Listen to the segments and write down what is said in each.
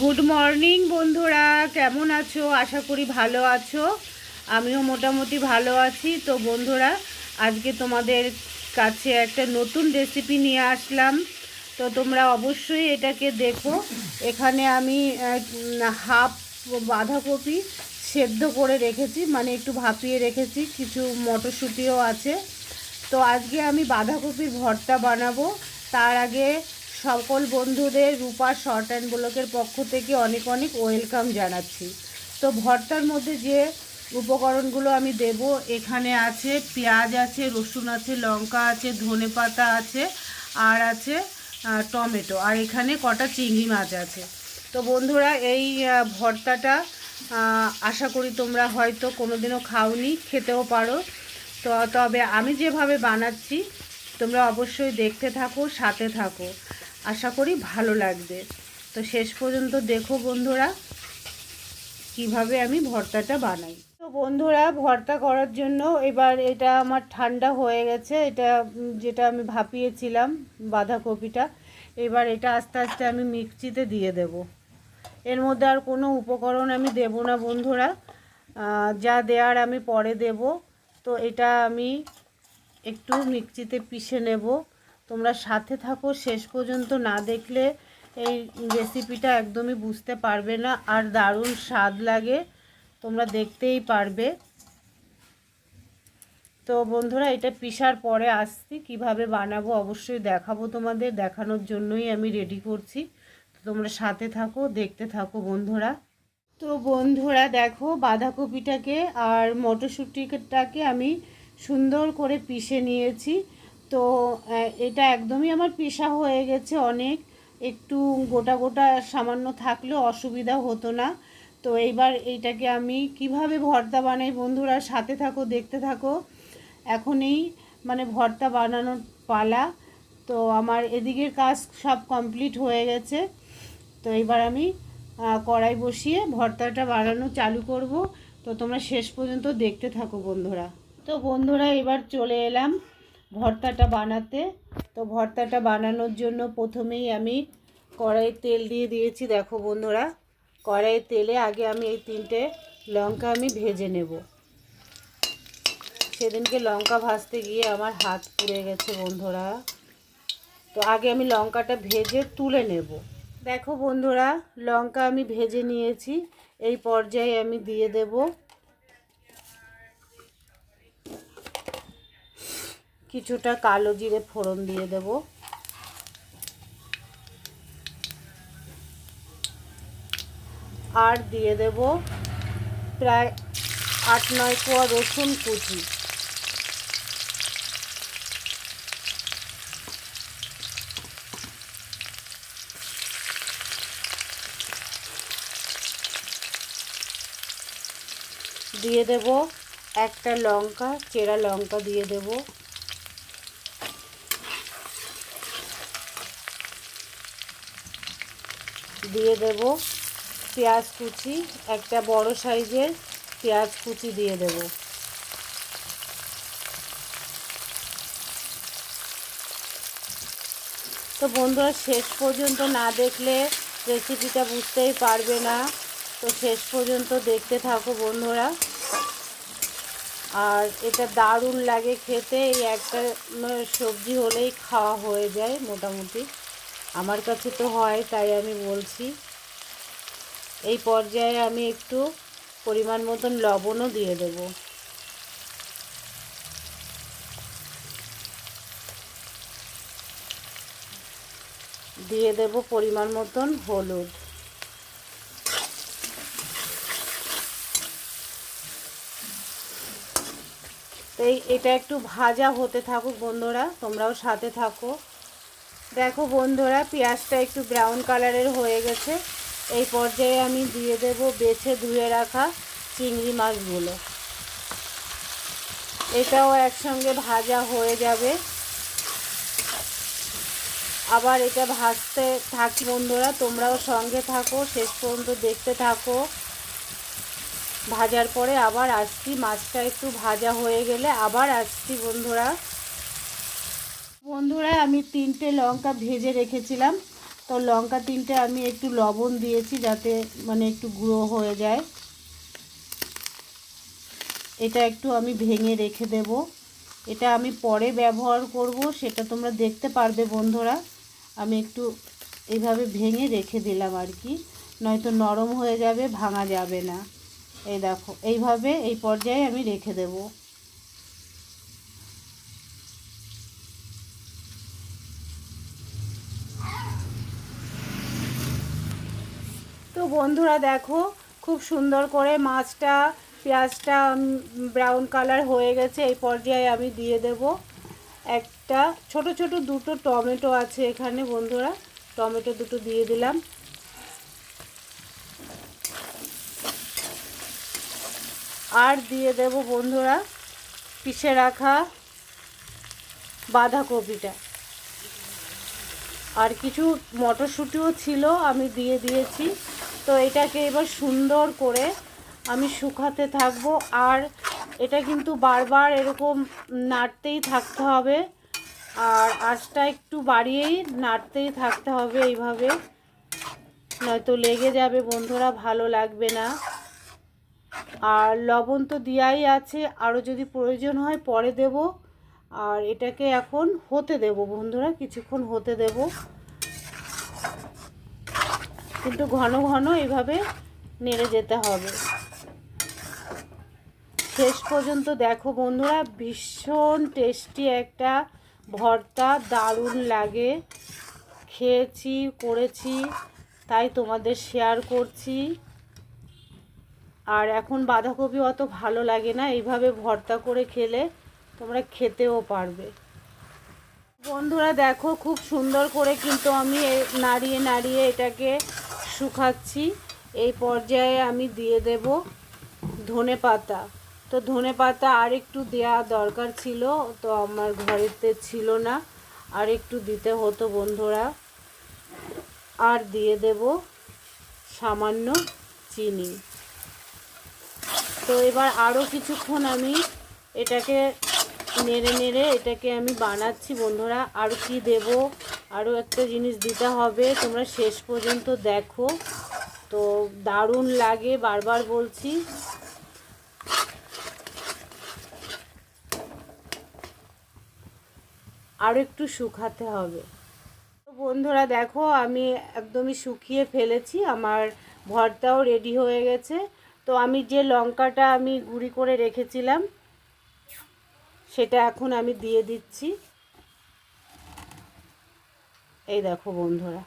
Good morning বন্ধুরা। কেমন আছো? আশা করি ভালো আছো। আমিও মোটামুটি ভালো আছি। তো বন্ধুরা, আজকে তোমাদের কাছে একটা নতুন রেসিপি নিয়ে আসলাম। তো তোমরা অবশ্যই এটাকে দেখো। এখানে আমি হাফ বাঁধাকপি সেদ্ধ করে রেখেছি মানে একটু ভাপিয়ে রেখেছি, কিছু মটরশুঁটিও আছে। তো আজকে আমি বাঁধাকপির ভর্তা বানাবো। তার আগে সকল বন্ধুদের রূপা শর্ট অ্যান্ড ব্লকের পক্ষ থেকে অনেক অনেক ওয়েলকাম জানাচ্ছি। তো ভর্তার মধ্যে যে উপকরণগুলো আমি দেব, এখানে আছে পেঁয়াজ আছে, রসুন আছে, লঙ্কা আছে, ধনে পাতা আছে, আর আছে টমেটো, আর এখানে কটা চিংড়ি মাছ আছে। তো বন্ধুরা, এই ভর্তাটা আশা করি তোমরা হয়তো কোনোদিনও খাওনি, খেতেও পারো। তো, তবে আমি যেভাবে বানাচ্ছি, তোমরা অবশ্যই দেখতে থাকো, সাথে থাকো। আশা করি ভালো লাগবে। তো শেষ পর্যন্ত দেখো বন্ধুরা, কীভাবে আমি ভর্তাটা বানাই। তো বন্ধুরা, ভর্তা করার জন্য এবার এটা আমার ঠান্ডা হয়ে গেছে। এটা, যেটা আমি ভাপিয়েছিলাম বাঁধাকপিটা, এবার এটা আস্তে আস্তে আমি মিক্সিতে দিয়ে দেব। এর মধ্যে আর কোনো উপকরণ আমি দেব না, বন্ধুরা। যা দেওয়ার আমি পরে দেব। তো এটা আমি একটু মিক্সিতে পিষে নেব। তোমরা সাথে থাকো, শেষ পর্যন্ত না দেখলে এই রেসিপিটা একদমই বুঝতে পারবে না। আর দারুণ স্বাদ লাগে, তোমরা দেখতেই পারবে। তো বন্ধুরা, এটা পিসার পরে আসছি। কীভাবে বানাবো অবশ্যই দেখাবো তোমাদের। দেখানোর জন্যই আমি রেডি করছি। তোমরা সাথে থাকো, দেখতে থাকো বন্ধুরা। তো বন্ধুরা, দেখো বাঁধাকপিটাকে আর মটরশুঁটিটাকে আমি সুন্দর করে পিষে নিয়েছি। তো এটা একদমই আমার পিষা হয়ে গেছে অনেক। একটু গোটা গোটা সামান্য থাকলে অসুবিধা হতো না। তো এইবার এইটাকে আমি কীভাবে ভর্তা বানাই বন্ধুরা, সাথে থাকো, দেখতে থাকো। এখনই মানে ভর্তা বানানোর পালা। তো আমার এদিকের কাজ সব কমপ্লিট হয়ে গেছে। তো এবার আমি কড়াই বসিয়ে ভর্তাটা বানানো চালু করব। তো তোমরা শেষ পর্যন্ত দেখতে থাকো বন্ধুরা। তো বন্ধুরা, এবার চলে এলাম ভর্তাটা বানাতে। তো ভর্তাটা বানানোর জন্য প্রথমেই আমি কড়াইয়ে তেল দিয়ে দিয়েছি, দেখো বন্ধুরা। কড়াইয়ের তেলে আগে আমি এই তিনটে লঙ্কা আমি ভেজে নেব। সেদিনকে লঙ্কা ভাজতে গিয়ে আমার হাত পুড়ে গেছে বন্ধুরা। তো আগে আমি লঙ্কাটা ভেজে তুলে নেব। দেখো বন্ধুরা, লঙ্কা আমি ভেজে নিয়েছি। এই পর্যায়ে আমি দিয়ে দেব কিছুটা কালো জিরে ফোড়ন দিয়ে দেব। আর দিয়ে দেব প্রায় আট নয় কোয়া রসুন কুচি। দিয়ে দেব একটা লঙ্কা, চেরা লঙ্কা দিয়ে দেব। দিয়ে দেব পেঁয়াজ কুচি, একটা বড় সাইজের পেঁয়াজ কুচি দিয়ে দেব। তো বন্ধুরা, শেষ পর্যন্ত না দেখলে রেসিপিটা বুঝতেই পারবে না। তো শেষ পর্যন্ত দেখতে থাকো বন্ধুরা। আর এটা দারুণ লাগে খেতে। এই একটা সবজি হলেই খাওয়া হয়ে যায় মোটামুটি। আমার কাছে তো হয়, তাই আমি বলছি। এই পর্যায়ে আমি একটু পরিমাণ মতন লবণও দিয়ে দেব। দিয়ে দেব পরিমাণ মতন হলুদ। এই, এটা একটু ভাজা হতে থাকুক বন্ধুরা, তোমরাও সাথে থাকো। দেখো বন্ধুরা, পেঁয়াজটা একটু ব্রাউন কালারের হয়ে গেছে। এই পর্যায়ে আমি দিয়ে দেব বেছে ধুয়ে রাখা চিংড়ি মাছগুলো। এটাও একসঙ্গে ভাজা হয়ে যাবে। আবার এটা ভাজতে থাকি বন্ধুরা, তোমরাও সঙ্গে থাকো, শেষ পর্যন্ত দেখতে থাকো। ভাজার পরে আবার আসছি। মাছটা একটু ভাজা হয়ে গেলে আবার আসছি বন্ধুরা। বন্ধুরা, আমি তিনটে লঙ্কা ভেজে রেখেছিলাম। তো লঙ্কা তিনটে আমি একটু লবণ দিয়েছি যাতে মানে একটু গুঁড়ো হয়ে যায়। এটা একটু আমি ভেঙে রেখে দেব। এটা আমি পরে ব্যবহার করব, সেটা তোমরা দেখতে পারবে বন্ধুরা। আমি একটু এইভাবে ভেঙে রেখে দিলাম আর কি। নয়তো নরম হয়ে যাবে, ভাঙা যাবে না। এই দেখো, এইভাবে এই পর্যায়ে আমি রেখে দেব। তো বন্ধুরা দেখো, খুব সুন্দর করে মাছটা, পেঁয়াজটা ব্রাউন কালার হয়ে গেছে, এই পর্যায়ে আমি দিয়ে দেব। একটা ছোট ছোট দুটো টমেটো আছে এখানে বন্ধুরা, টমেটো দুটো দিয়ে দিলাম। আর দিয়ে দেব বন্ধুরা পিষে রাখা বাঁধাকপিটা। আর কিছু মটরশুঁটিও ছিল, আমি দিয়ে দিয়েছি। তো এটাকে এবার সুন্দর করে আমি শুকাতে থাকব। আর এটা কিন্তু বারবার এরকম নাড়তেই থাকতে হবে। আর আঁচটা একটু বাড়িয়েই নাড়তেই থাকতে হবে এইভাবে। নয়তো লেগে যাবে বন্ধুরা, ভালো লাগবে না। আর লবণ তো দেওয়াই আছে আরও যদি প্রয়োজন হয় পরে দেব। আর এটাকে এখন হতে দেব বন্ধুরা, কিছুক্ষণ হতে দেব। কিন্তু ঘন ঘন এইভাবে নেড়ে যেতে হবে। শেষ পর্যন্ত দেখো বন্ধুরা, ভীষণ টেস্টি একটা ভর্তা, দারুণ লাগে। খেয়েছি, করেছি, তাই তোমাদের শেয়ার করছি। আর এখন বাঁধাকপি অত ভালো লাগে না, এইভাবে ভর্তা করে খেলে তোমরা খেতেও পারবে। বন্ধুরা দেখো, খুব সুন্দর করে কিন্তু আমি নাড়িয়ে নাড়িয়ে এটাকে শুকাচ্ছি। এই পর্যায়ে আমি দিয়ে দেব ধনে পাতা। তো ধনে পাতা আর একটু দেওয়া দরকার ছিল, তো আমার ঘরেতে ছিল না। আর একটু দিতে হতো বন্ধুরা। আর দিয়ে দেব সামান্য চিনি। তো এবার আরও কিছুক্ষণ আমি এটাকে নেড়ে নেড়ে এটাকে আমি বানাচ্ছি। বন্ধুরা, আর কি দেব? আরও একটা জিনিস দিতে হবে। তোমরা শেষ পর্যন্ত দেখো। তো দারুণ লাগে, বারবার বলছি। আরও একটু শুকাতে হবে। তো বন্ধুরা, দেখো, আমি একদমই শুকিয়ে ফেলেছি। আমার ভর্তাও রেডি হয়ে গেছে। তো আমি যে লঙ্কাটা আমি গুঁড়ি করে রেখেছিলাম, সেটা এখন আমি দিয়ে দিচ্ছি। এই দেখো বন্ধুরা,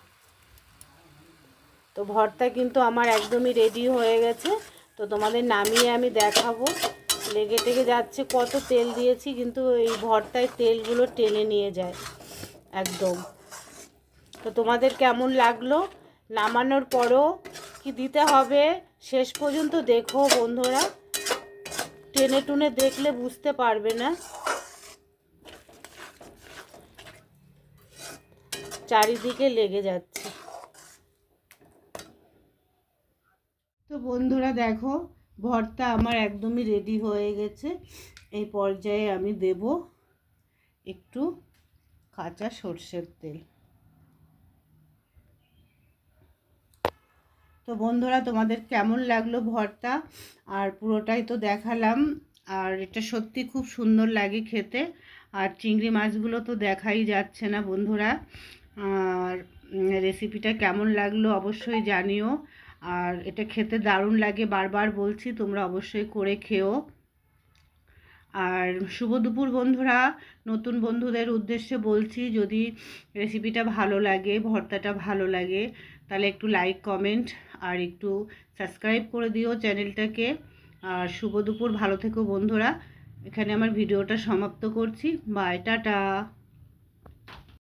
তো ভর্তা কিন্তু আমার একদমই রেডি হয়ে গেছে। তো তোমাদের নামিয়ে আমি দেখাবো। লেগে টেগে যাচ্ছে, কত তেল দিয়েছি, কিন্তু এই ভর্তায় তেলগুলো টেনে নিয়ে যায়, একদম। তো তোমাদের কেমন লাগল? নামানোর পরও কি দিতে হবে? শেষ পর্যন্ত দেখো বন্ধুরা। টেনে টুনে দেখলে বুঝতে পারবে না। চারিদিকে লেগে যাচ্ছে। তো বন্ধুরা দেখো, ভর্তা আমার একদমই রেডি হয়ে গেছে। এই পর্যায়ে আমি দেব একটু কাঁচা সর্ষের তেল। তো বন্ধুরা, তোমাদের কেমন লাগল ভর্তা? আর পুরোটাই তো দেখালাম। আর এটা সত্যি খুব সুন্দর লাগে খেতে। আর চিংড়ি মাছগুলো তো দেখাই যাচ্ছে না বন্ধুরা। আর রেসিপিটা কেমন লাগল অবশ্যই জানিও। আর এটা খেতে দারুণ লাগে, বারবার বলছি, তোমরা অবশ্যই করে খেও। আর শুভ দুপুর বন্ধুরা। নতুন বন্ধুদের উদ্দেশ্যে বলছি, যদি রেসিপিটা ভালো লাগে, ভর্তাটা ভালো লাগে, তাহলে একটু লাইক কমেন্ট আর একটু সাবস্ক্রাইব করে দিও চ্যানেলটাকে আর শুভ দুপুর, ভালো থেকো বন্ধুরা। এখানে আমার ভিডিওটা সমাপ্ত করছি। Bye tata.